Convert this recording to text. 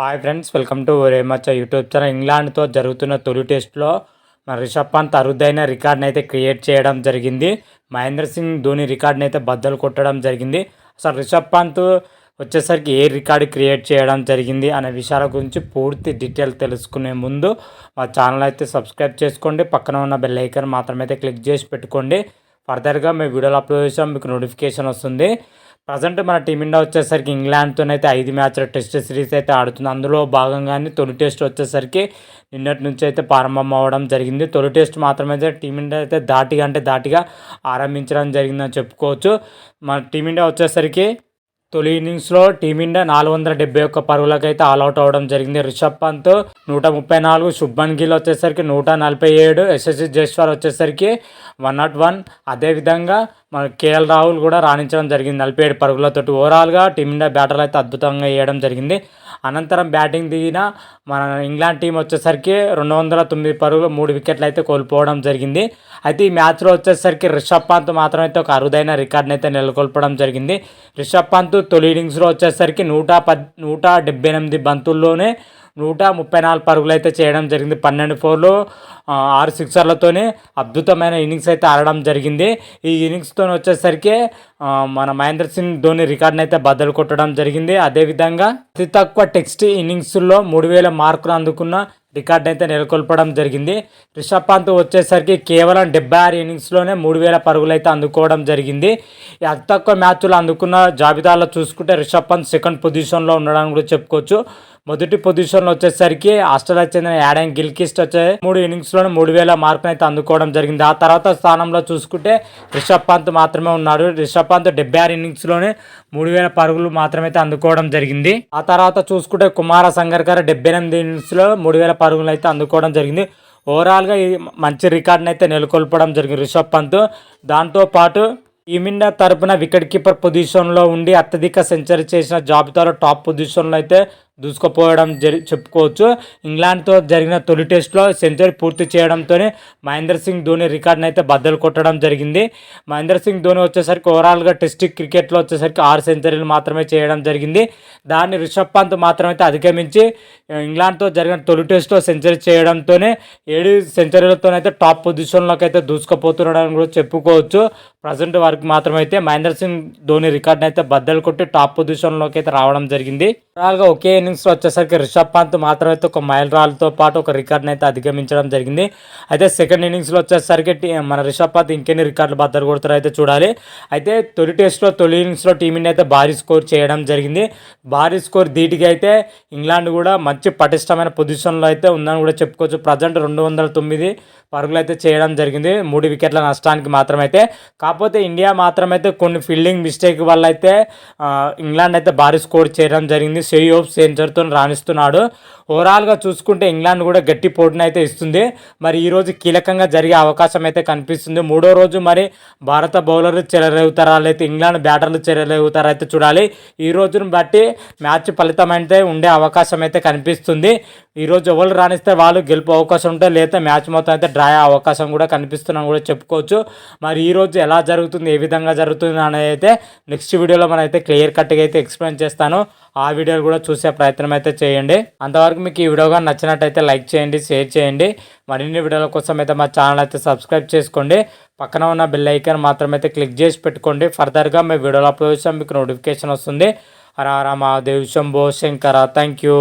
Hi friends welcome to రేమచ్చ YouTube channel ఇంగ్లాండ్తో జరుగుతున్న తొలి టెస్ట్లో మన రిషబ్ పంత్ అరుదైన రికార్డ్ని అయితే క్రియేట్ చేయడం జరిగింది. మహేంద్ర సింగ్ ధోని రికార్డ్ని అయితే బద్దలు కొట్టడం జరిగింది. అసలు రిషబ్ పంత్ వచ్చేసరికి ఏ రికార్డు క్రియేట్ చేయడం జరిగింది అనే విషయాల గురించి పూర్తి డీటెయిల్ తెలుసుకునే ముందు మా ఛానల్ అయితే సబ్స్క్రైబ్ చేసుకోండి. పక్కన ఉన్న బెల్ ఐకన్ మాత్రమైతే క్లిక్ చేసి పెట్టుకోండి. ఫర్దర్గా మేము వీడియోలు అప్లోడ్ చేసాం మీకు నోటిఫికేషన్ వస్తుంది. ప్రజెంట్ మన టీమిండియా వచ్చేసరికి ఇంగ్లాండ్తోనైతే ఐదు మ్యాచ్ల టెస్ట్ సిరీస్ అయితే ఆడుతుంది. అందులో భాగంగానే తొలి టెస్ట్ వచ్చేసరికి నిన్నటి నుంచి అయితే ప్రారంభం అవ్వడం జరిగింది. తొలి టెస్ట్ మాత్రమే టీమిండియా అయితే దాటిగా అంటే దాటిగా ఆరంభించడం జరిగిందని చెప్పుకోవచ్చు. మన టీమిండియా వచ్చేసరికి తొలి ఇన్నింగ్స్లో టీమిండియా నాలుగు వందల డెబ్బై ఒక్క పరుగులకైతే ఆల్అౌట్ అవ్వడం జరిగింది. రిషబ్ పంత్ నూట ముప్పై నాలుగు శుభ్మన్ గిల్ వచ్చేసరికి నూట నలభై ఏడు ఎస్ఎస్సి జైస్వాల్ వచ్చేసరికి వన్ నాట్ వన్. అదేవిధంగా మన కేఎల్ రాహుల్ కూడా రాణించడం జరిగింది. నలభై ఏడు పరుగులతో ఓవరాల్గా టీమిండియా బ్యాటర్లు అయితే అద్భుతంగా వేయడం జరిగింది. అనంతరం బ్యాటింగ్ దిగిన మన ఇంగ్లాండ్ టీం వచ్చేసరికి రెండు వందల తొమ్మిది పరుగులు మూడు వికెట్లు అయితే కోల్పోవడం జరిగింది. అయితే ఈ మ్యాచ్లో వచ్చేసరికి రిషబ్ పంత్ మాత్రం అయితే ఒక అరుదైన రికార్డ్ని అయితే నెలకొల్పడం జరిగింది. రిషబ్ పంత్ తొలి ఇన్నింగ్స్లో వచ్చేసరికి నూట పద్ నూట డెబ్బై ఎనిమిది బంతుల్లోనే నూట ముప్పై నాలుగు పరుగులు అయితే చేయడం జరిగింది. పన్నెండు ఫోర్లు ఆరు సిక్సర్లతోనే అద్భుతమైన ఇన్నింగ్స్ అయితే ఆడడం జరిగింది. ఈ ఇన్నింగ్స్తో వచ్చేసరికి మన మహేంద్ర సింగ్ ధోని రికార్డ్ని అయితే బద్దలు కొట్టడం జరిగింది. అదేవిధంగా అతి తక్కువ టెక్స్ట్ ఇన్నింగ్స్లో మూడు వేల మార్కులు అందుకున్న రికార్డ్ అయితే నెలకొల్పడం జరిగింది. రిషబ్ పంత్ వచ్చేసరికి కేవలం డెబ్బై ఆరు ఇన్నింగ్స్లోనే మూడు వేల పరుగులు అయితే అందుకోవడం జరిగింది. అతి తక్కువ మ్యాచ్లు అందుకున్న జాబితాలో చూసుకుంటే రిషబ్ పంత్ సెకండ్ పొజిషన్లో ఉండడానికి కూడా చెప్పుకోవచ్చు. మొదటి పొజిషన్లో వచ్చేసరికి ఆస్ట్రేలియా చెందిన యాడన్ గిల్కిస్ట్ వచ్చే మూడు ఇన్నింగ్స్లోనే మూడు వేల మార్కును అయితే అందుకోవడం జరిగింది. ఆ తర్వాత స్థానంలో చూసుకుంటే రిషబ్ పంత్ మాత్రమే ఉన్నాడు. రిషబ్ పంత్ డెబ్బై ఆరు ఇన్నింగ్స్లోనే మూడు వేల పరుగులు మాత్రమే అందుకోవడం జరిగింది. ఆ తర్వాత చూసుకుంటే కుమార సంగర్కర్ డెబ్బై ఎనిమిది ఇన్నింగ్స్లో మూడు వేల పరుగులు అయితే అందుకోవడం జరిగింది. ఓవరాల్గా ఈ మంచి రికార్డ్ని అయితే నెలకొల్పడం జరిగింది రిషబ్ పంత్. దాంతోపాటు టీమిండియా తరపున వికెట్ కీపర్ పొజిషన్లో ఉండి అత్యధిక సెంచరీ చేసిన జాబితాలో టాప్ పొజిషన్లో అయితే దూసుకుపోవడం జరి చెప్పుకోవచ్చు. ఇంగ్లాండ్తో జరిగిన తొలి టెస్ట్లో సెంచరీ పూర్తి చేయడంతోనే మహేంద్ర సింగ్ ధోని రికార్డును అయితే బద్దలు కొట్టడం జరిగింది. మహేంద్ర సింగ్ ధోని వచ్చేసరికి ఓవరాల్గా టెస్ట్ క్రికెట్లో వచ్చేసరికి ఆరు సెంచరీలు మాత్రమే చేయడం జరిగింది. దాన్ని రిషబ్ పంత్ మాత్రమైతే అధిగమించి ఇంగ్లాండ్తో జరిగిన తొలి టెస్ట్లో సెంచరీ చేయడంతోనే ఏడు సెంచరీలతోనైతే టాప్ పొజిషన్లోకి అయితే దూసుకుపోతున్నాడని కూడా చెప్పుకోవచ్చు. ప్రజెంట్ వరకు మాత్రమైతే మహేంద్ర సింగ్ ధోని రికార్డును అయితే బద్దలు కొట్టి టాప్ పొజిషన్లోకి అయితే రావడం జరిగింది. ఓవరాల్గా ఒకే ఇన్నింగ్స్లో వచ్చేసరికి రిషబ్ పంత్ మాత్రమైతే ఒక మైల్ రాళ్ళతో పాటు ఒక రికార్డ్ని అయితే అధిగమించడం జరిగింది. అయితే సెకండ్ ఇన్నింగ్స్లో వచ్చేసరికి మన రిషబ్ పంత్ ఇంకెన్ని రికార్డులు బద్దలు కొడతారో అయితే చూడాలి. అయితే తొలి టెస్ట్లో తొలి ఇన్నింగ్స్లో టీమిండియా అయితే భారీ స్కోర్ చేయడం జరిగింది. భారీ స్కోర్ ధీటిగా అయితే ఇంగ్లాండ్ కూడా మంచి పటిష్టమైన పొజిషన్లో అయితే ఉందని కూడా చెప్పుకోవచ్చు. ప్రజెంట్ రెండు వందల తొమ్మిది పరుగులు అయితే చేయడం జరిగింది. మూడు వికెట్ల నష్టానికి మాత్రమైతే. కాకపోతే ఇండియా మాత్రమైతే కొన్ని ఫీల్డింగ్ మిస్టేక్ వల్ల అయితే ఇంగ్లాండ్ అయితే భారీ స్కోర్ చేయడం జరిగింది. సెయి ఓప్ సెంచర్తో రాణిస్తున్నాడు. ఓవరాల్గా చూసుకుంటే ఇంగ్లాండ్ కూడా గట్టి పోటీని అయితే ఇస్తుంది. మరి ఈరోజు కీలకంగా జరిగే అవకాశం అయితే కనిపిస్తుంది. మూడో రోజు మరి భారత బౌలర్లు చెలరేగుతారా లేకపోతే ఇంగ్లాండ్ బ్యాటర్లు చెలరేగుతారా అయితే చూడాలి. ఈ రోజును బట్టి మ్యాచ్ ఫలితం అయితే ఉండే అవకాశం అయితే కనిపిస్తుంది. ఈరోజు ఎవరు రాణిస్తే వాళ్ళు గెలుపు అవకాశం ఉంటే లేదా మ్యాచ్ మొత్తం అయితే డ్రా అయ్యే అవకాశం కూడా కనిపిస్తున్నాం కూడా చెప్పుకోవచ్చు. మరి ఈరోజు ఎలా జరుగుతుంది ఏ విధంగా జరుగుతుంది అనేది అయితే నెక్స్ట్ వీడియోలో మనం అయితే క్లియర్ కట్గా అయితే ఎక్స్ప్లెయిన్ చేస్తాను. ఆ వీడియోలు కూడా చూసే ప్రయత్నం అయితే చేయండి. అంతవరకు మీకు ఈ వీడియోగా నచ్చినట్టయితే లైక్ చేయండి షేర్ చేయండి. మరిన్ని వీడియోల కోసం అయితే మా ఛానల్ అయితే సబ్స్క్రైబ్ చేసుకోండి. పక్కన ఉన్న బెల్ ఐకాన్ మాత్రం అయితే క్లిక్ చేసి పెట్టుకోండి. ఫర్దర్గా మేము వీడియోలు అప్లోడ్ చేస్తాం మీకు నోటిఫికేషన్ వస్తుంది. హర హర మహాదేవ్ శంభో శంకర. Thank you